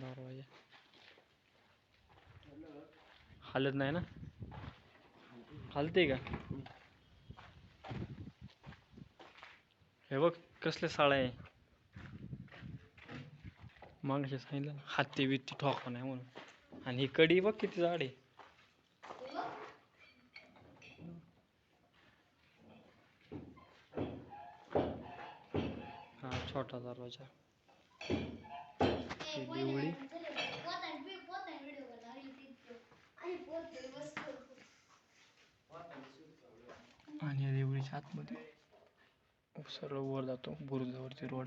दरवाजा. हालत नाही ना? हालते का? हे बघ कसले साळा आहे. मग सांगितलं ना, हाती बित्ती ठोका नाही म्हणून. आणि ही कडी बघ किती जाड आहे. हा छोटा दरवाजा. अशी दिवळी. आणि या देवळीच्या आतमध्ये सर्व वर जातो बुरुजावरती रोड.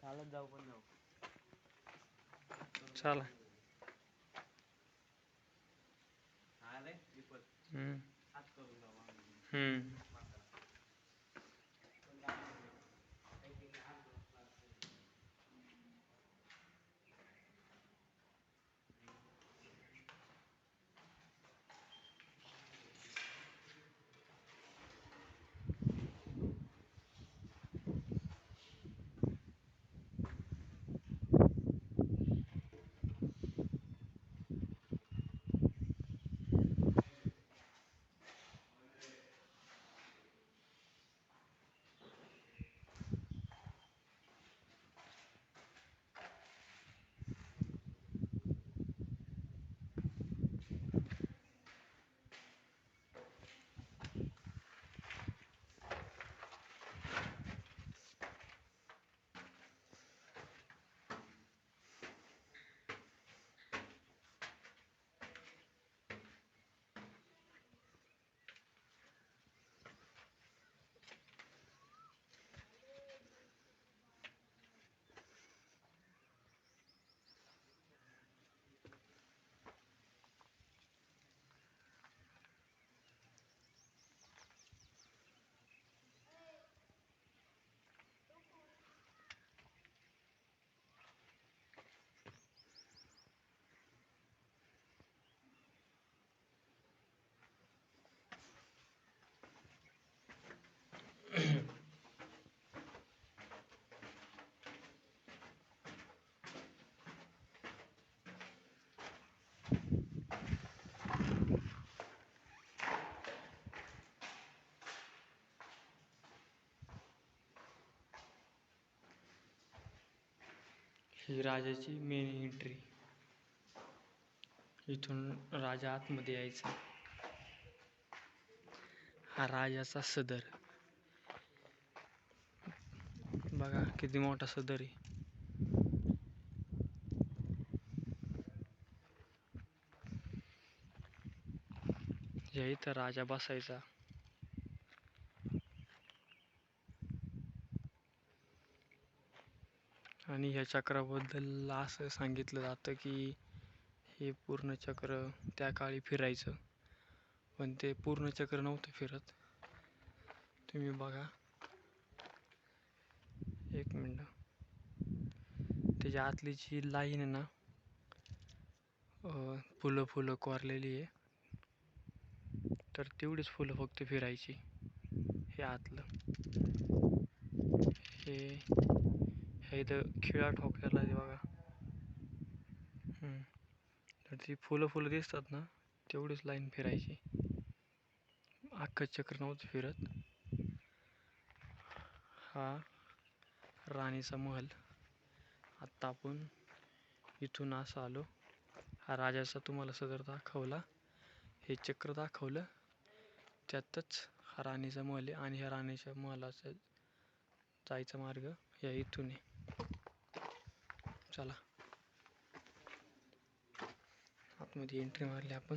चालत जाऊ पण जाऊ. चला. आले. हम्म. ही राजाची मेन एंट्री इथून राजा आतमध्ये यायचा. हा राजाचा सदर. बघा किती मोठा सदर आहे. या इथं राजा बसायचा. आणि ह्या चक्राबद्दल असं सांगितलं जातं की हे पूर्ण चक्र त्या काळी फिरायचं. पण ते पूर्ण चक्र नव्हतं फिरत. तुम्ही बघा. एक मिनटं. त्याच्या आतली जी लाईन आहे ना फुलं फुलं कोरलेली आहे. तर तेवढीच फुलं फक्त फिरायची. हे आतलं. हे हे इथं खिळा ठोकलेला आहे बघा. तर ती फुलं फुलं दिसतात ना तेवढीच लाईन फिरायची. अख्खं चक्र नव्हतं फिरत. हा राणीचा महल. आत्ता आपण इथून असं आलो. हा राजाचा तुम्हाला सदर दाखवला. हे चक्र दाखवलं. त्यातच हा राणीचा महल आहे आणि ह्या राणीच्या महलाचा जायचा मार्ग या इथून आहे. चला. आतमध्ये एंट्री मारली आपण.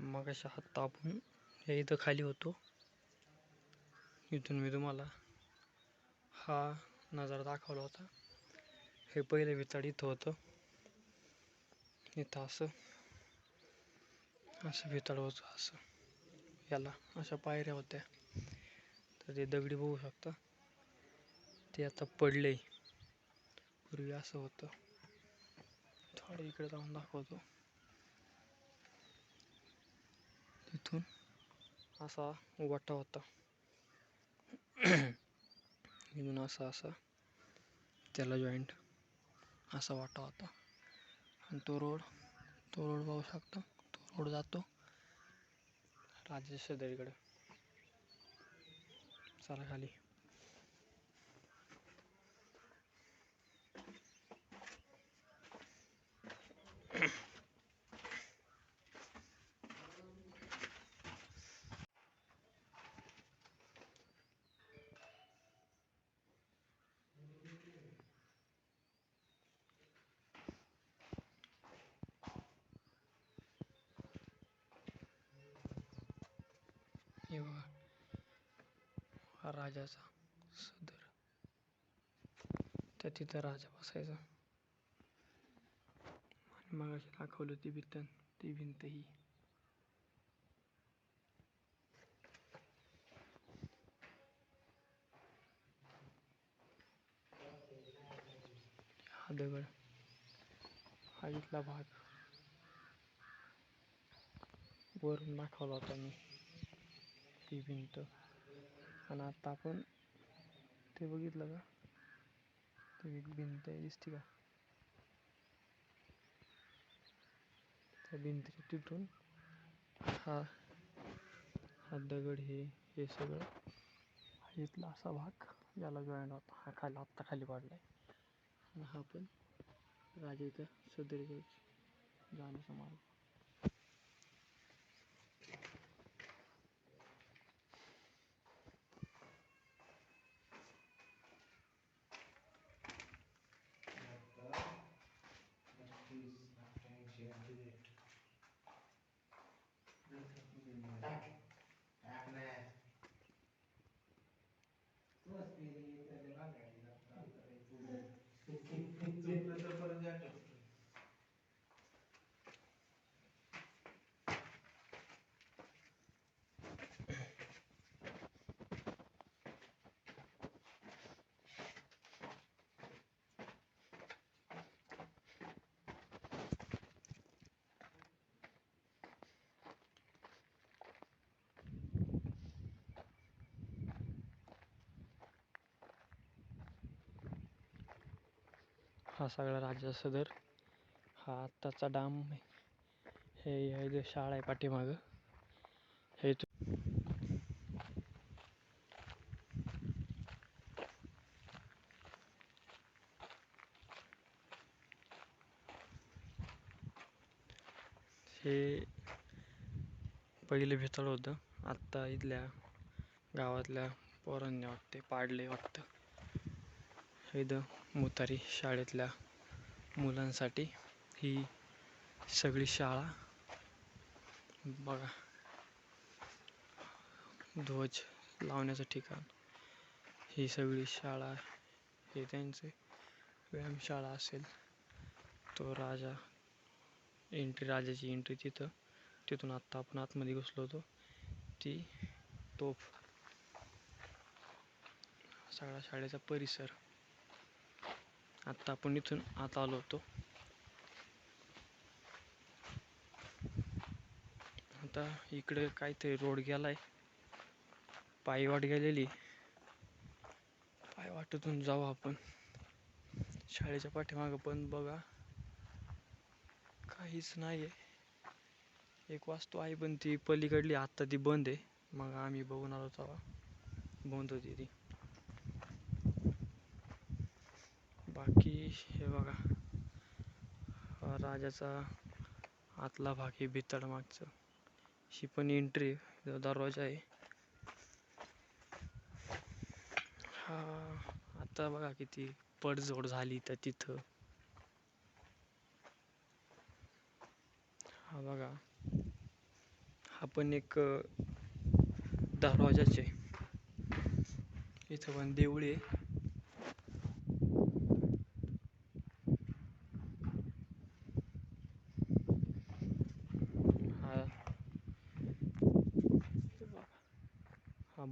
मग अशा आत्ता आपण या इथं खाली होतो. इथून मी तुम्हाला हा नजारा दाखवला होता. हे पहिले विचार इथं होतं. इथं असं असं वितळ होतं असं. याला अशा पायऱ्या होत्या. तर ते दगडी बघू शकता. ते आता पडले पूर्वी असं होतं. थोडं इकडे जाऊन दाखवतो तिथून असा वाटा होता. इथून असा असा त्याला जॉईंट असा वाटा होता. आणि तो रोड तो रोड पाहू शकता. तो रोड जातो राजेश दरीकडे चला खाली. राजाचा सदर. त्या तिथं राजा बसायचा. आणि मग दाखवलं ती भिंत ती भिंत ही. हा दगड. हा इथला भाग. वरून दाखवला होता मी. ती भिंत. आणि आता आपण ते बघितलं का? ती एक भिंत आहे दिसते का? त्या भिंतीच्या तिथून हा हा दगड हे हे सगळं. हा इथला असा भाग याला जॉईंट होता हा खाली आत्ता खाली पडला आणि हा पण राजेचा सदरीकडे जाण्याचा मार्ग. हा सगळा राज्य सदर. हा आत्ताचा डाम हे हे जे शाळा आहे पाठीमागं. हे इथून हे पहिले भेतळ होतं. आत्ता इथल्या गावातल्या पोरांनी वाटते पाडले वाटतं. हे द मुतारी शाळेतल्या मुलांसाठी ही सगळी शाळा बघा. ध्वज लावण्याचं ठिकाण. ही सगळी शाळा हे त्यांचे व्यायामशाळा असेल. तो राजा एंट्री राजाची एंट्री तिथं तिथून आत्ता आपण आतमध्ये घुसलो होतो. ती तोफ. सगळा शाळेचा परिसर. आत्ता आपण इथून आत आलो होतो. आता इकडे काहीतरी रोड गेलाय. पायवाट गेलेली. पायवाटतून जाऊ आपण. शाळेच्या पाठीमागं पण बघा. काहीच नाही आहे एक वास्तू आहे पण ती पलीकडली. आत्ता ती बंद आहे. मग आम्ही बघून आलो तेव्हा. बंद होती ती. बाकी हे बघा. राजाचा आतला भाग हे भितड मागचं. ही पण एंट्री दरवाजा आहे. हा आता बघा किती पडझोड झाली तर तिथं. हा बघा. हा पण एक दरवाजाच दरवाजाचे इथं पण देऊळ आहे हा हा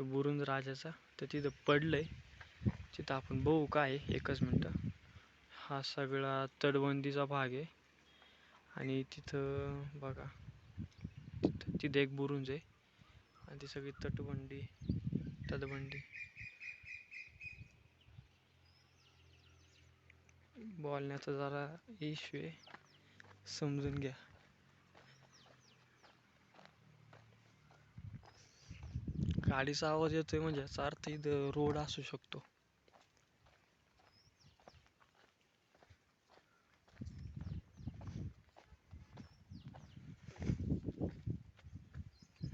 तो बुरुंज राजाचा. तर तिथं पडलंय. तिथं आपण बघू काय एकच मिनटं. हा सगळा तटबंदीचा भाग आहे. आणि तिथं बघा. तिथं तिथं एक बुरुंज आहे. आणि ती सगळी तटबंदी तटबंदी. बोलण्याचा जरा इश्यू आहे. समजून घ्या. गाडीचा आवाज येतोय म्हणजे याचा अर्थ इथं रोड असू शकतो.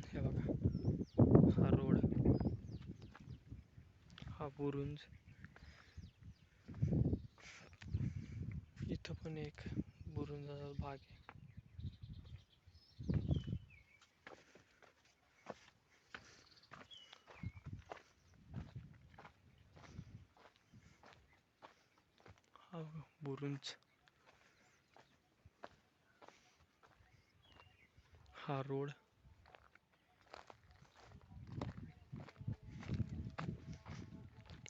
हे बघा हा रोड हा बुरुंज. इथं पण एक बुरुंजाचा भाग आहे हा बुरुंज. हा रोड.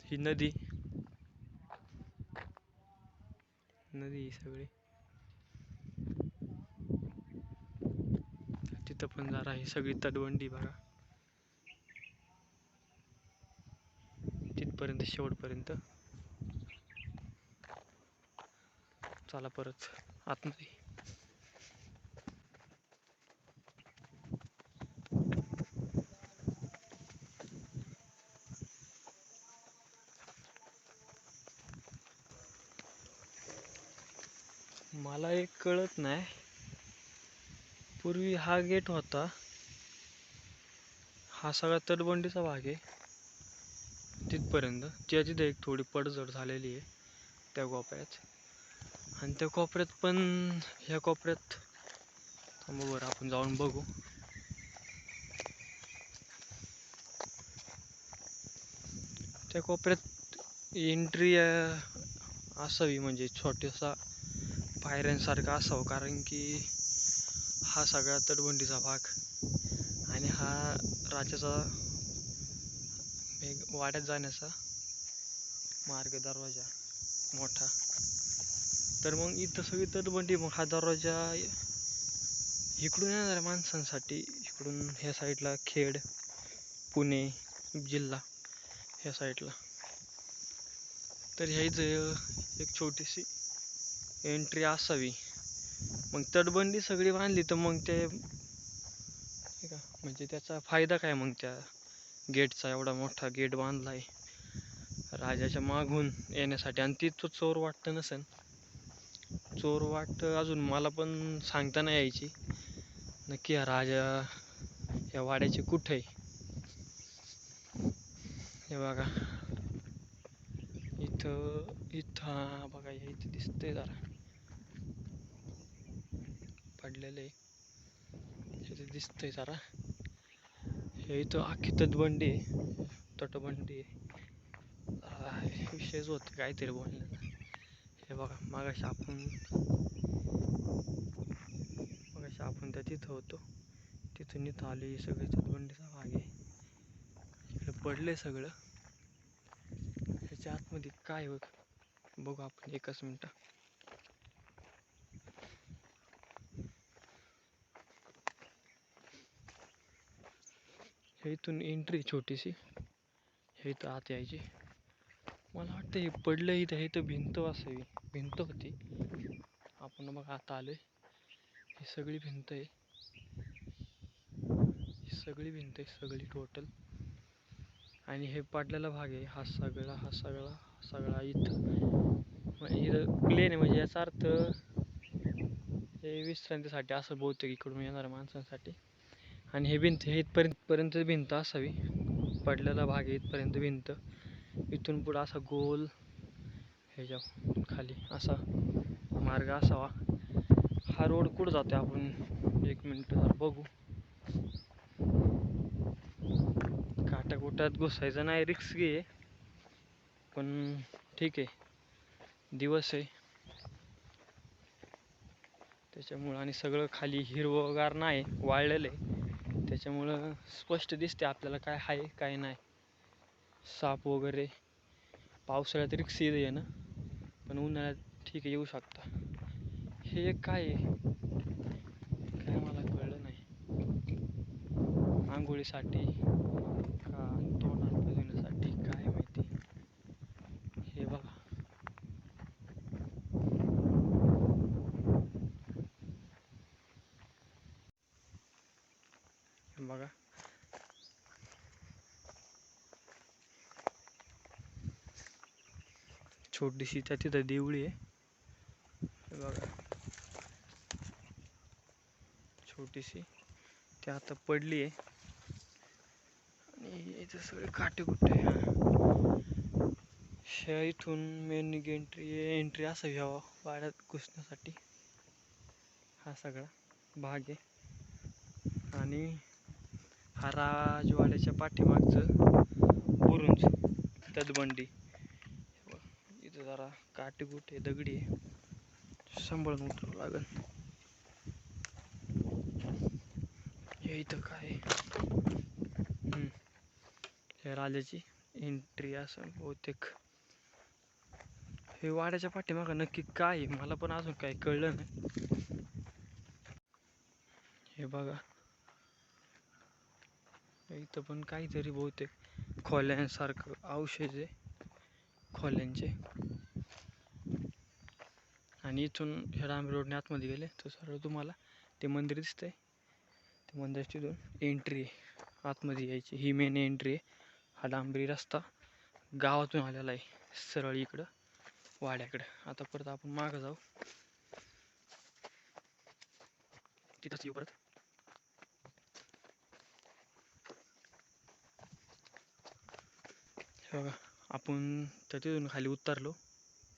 ही नदी. नदी ही सगळी. तिथं पण जरा ही सगळी तटबंडी बघा. तिथपर्यंत शेवटपर्यंत. चला परत आतमध्ये. मला एक कळत नाही. पूर्वी हा गेट होता. हा सगळा तटबंदीचा भाग आहे. तिथपर्यंत. त्याची तिथे एक थोडी पडझड झालेली आहे. त्या गोप्याच आणि त्या कोपऱ्यात पण ह्या कोपऱ्यात थांबा बरं आपण जाऊन बघू. त्या कोपऱ्यात एंट्री असावी म्हणजे छोटासा पायऱ्यांसारखा असावं कारण की हा सगळा तटबंदीचा भाग आणि हा राजाचा वाड्यात जाण्याचा मार्ग दरवाजा मोठा. तर मग इथं सगळी तटबंदी मग हा दरवाजा इकडून येणाऱ्या माणसांसाठी इकडून ह्या साईडला खेड पुणे जिल्हा ह्या साईडला. तर ह्या एक छोटीशी एंट्री असावी. मग तटबंदी सगळी बांधली तर मग ते का म्हणजे त्याचा फायदा काय मग त्या गेटचा? एवढा मोठा गेट बांधला आहे राजाच्या मागून येण्यासाठी. आणि तिथं चोर वाटतं नसेल. चोर वाट अजून मला पण सांगता नाही यायची. नक्की हा राजा या वाड्याचे कुठे आहे? हे बघा. इथं इथं हा बघा या इथं दिसतंय जरा. पडलेलं आहे. इथे दिसतंय जरा. हे इथं अख्खी तटबंडी आहे. तटबंडी आहे. विषयच होतं काहीतरी बोलणं. हे बघा मागाशी आपण मागाशी आपण त्या तिथं होतो. तिथून इथं आले ही सगळी तटबंदीचा भाग आहे. इकडे पडले सगळं. ह्याच्या आतमध्ये काय होत बघू आपण एकच मिनटं. हे इथून एंट्री छोटीशी. हे इथं आत यायची. मला वाटतं हे पडलं इथं हे तर भिंत असावी भिंत होती. आपण मग आता आलोय. ही सगळी भिंत आहे. ही सगळी भिंत आहे सगळी टोटल आणि हे पडलेला भाग आहे हा सगळा हा सगळा हा सगळा इथं. इथं प्लेन आहे म्हणजे याचा अर्थ हे विश्रांतीसाठी असं बहुतेक इकडून येणाऱ्या माणसांसाठी. आणि हे भिंत हे इथपर्यंत पर्यंत भिंत असावी. पडलेला भाग आहे इथपर्यंत भिंत. इथून पुढं असा गोल ह्याच्या खाली असा मार्ग असावा. हा रोड कुठं जातोय आपण? एक मिनिट जरा बघू. काटाकुटात घुसायचं नाही रिक्स घे पण ठीक आहे. दिवस आहे. त्याच्यामुळं आणि सगळं खाली हिरवंगार नाही वाळलेलं आहे. त्याच्यामुळं स्पष्ट दिसते आपल्याला काय आहे काय नाही. साप वगैरे. पावसाळ्यात रिक्स येणं ना. पण उन्हाळ्यात ठीक आहे येऊ शकता. हे एक काय आहे? काय मला कळलं नाही. आंघोळीसाठी का तोंड हात पाय धुण्यासाठी काय माहिती हे बघा हे बघा छोटीशी त्या तिथं देवळी आहे. बघा. छोटीशी. ती आता पडली आहे. आणि इथं सगळे काटे कुठे ह्या इथून मेन एंट्री एंट्री असं घ्यावं. वाड्यात घुसण्यासाठी. हा सगळा भाग आहे. आणि हा राजवाड्याच्या पाठीमागचं बुरुंज तटबंदी. जरा जरा काटेकुटे दगडी सांभाळून उतरावं लागल. हे इथं काय? हम्म. हे राजाची एंट्री असं बहुतेक. हे वाड्याच्या पाठीमाग नक्की काय आहे? मला पण अजून काही कळलं नाही. हे बघा. इथं पण काहीतरी बहुतेक खोल्यांसारखं अवशेष आहे. खोल्यांचे. आणि इथून ह्या डांबरी रोडने आतमध्ये गेले. तर सरळ तुम्हाला ते मंदिर दिसतंय. ते मंदिराची तिथून एंट्री आहे. आतमध्ये यायची. ही मेन एंट्री आहे. हा डांबरी रस्ता गावातून आलेला आहे. सरळ इकडं वाड्याकडं. आता परत आपण मागं जाऊ. तिथंच येऊ परत. बघा. आपण त्या तिथून खाली उतरलो.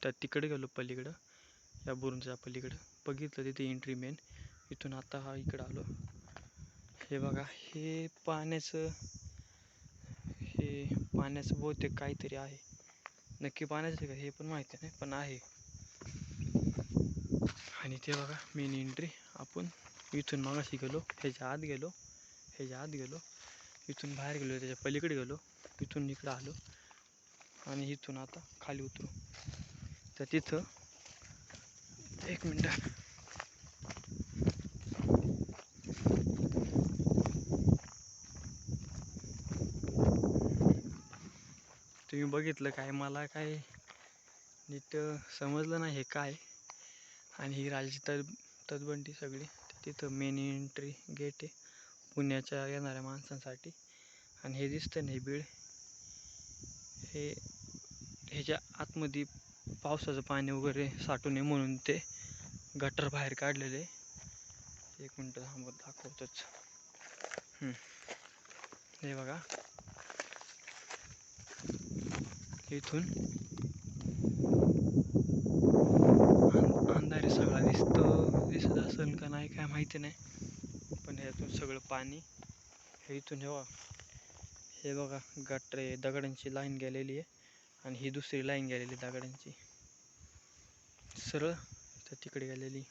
त्या तिकडे गेलो पलीकडं या बुरुंच्या पलीकडं. बघितलं तिथे एंट्री मेन इथून आता हा इकडं आलो. हे बघा हे पाण्याचं हे पाण्याचं बहुतेक काहीतरी आहे. नक्की पाण्याचं का हे पण माहिती नाही पण आहे. आणि ते बघा मेन एंट्री आपण इथून मागाशी गेलो ह्याच्या आत गेलो ह्याच्या आत गेलो. इथून बाहेर गेलो त्याच्या पलीकडे गेलो. इथून इकडं आलो. आणि इथून आता खाली उतरू. तर तिथं एक मिनटं. तुम्ही बघितलं काय? मला काय नीट समजलं नाही हे काय. आणि ही राजाची तद तदबंडी सगळी. तिथं मेन एंट्री गेट आहे. पुण्याच्या येणाऱ्या माणसांसाठी. आणि हे दिसतं नाही बीड? हे ह्याच्या आतमध्ये पावसाचं पाणी वगैरे साठू नये म्हणून ते गटर बाहेर काढलेले एक मिनटं थांबत दाखवतोच. हे बघा. इथून अंधारे सगळा दिसतो. दिसत असेल का नाही काय माहिती नाही. पण ह्यातून सगळं पाणी हे इथून हे बघा. हे बघा गटर आहे. दगडांची लाईन गेलेली आहे. आणि ही दुसरी लाईन गेलेली दगडांची. सरळ तर तिकडे गेलेली.